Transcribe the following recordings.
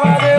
நானே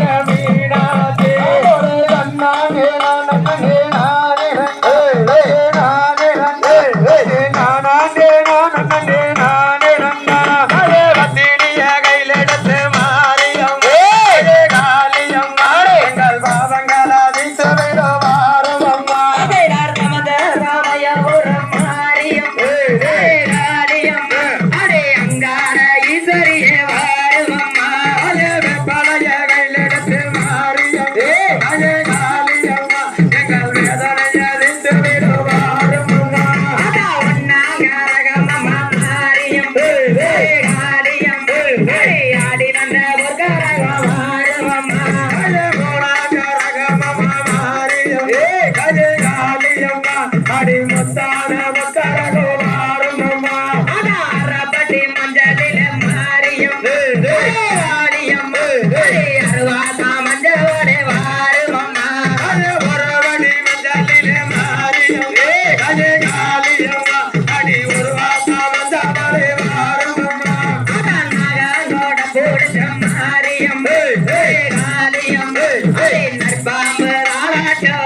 ஆடி முத்தான முக்கரகோ ஆடுமம்மா. அரபட்டி மஞ்சளில மாரியம் ஆடியம் அருவாசா மஞ்சளோட வாருமம்மா. ஒருவடி மஞ்சளில மாரியம் அஜய் காளியம்மா. அடி உருவாசா மஞ்சளோட வாருமம்மா. அதான் மகனோட போடுச்ச மாரியம் காளியம் நற்பாம்பு ராளாச்சோ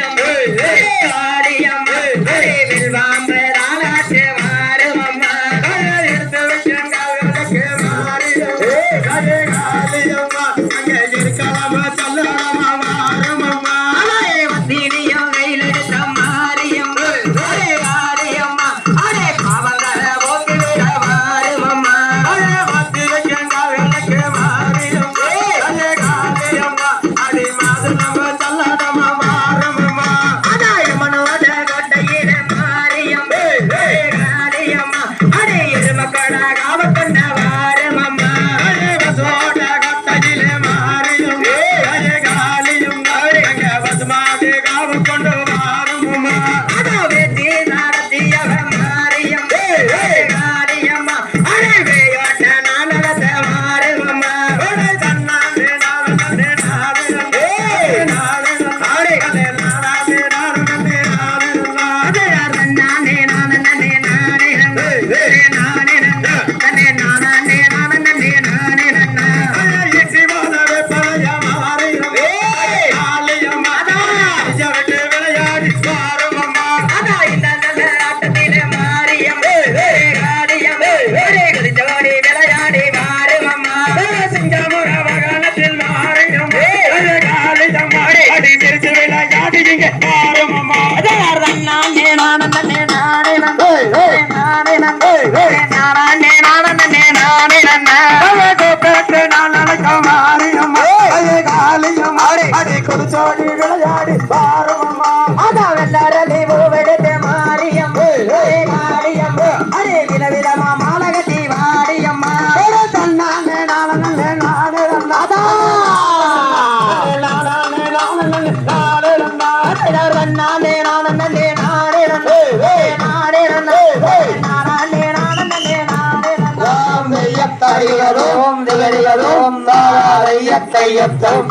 ஆடியம் ஆடியம் செய்வாரே திகழியதும் திகழியதும் தாரையத்தையத்தம்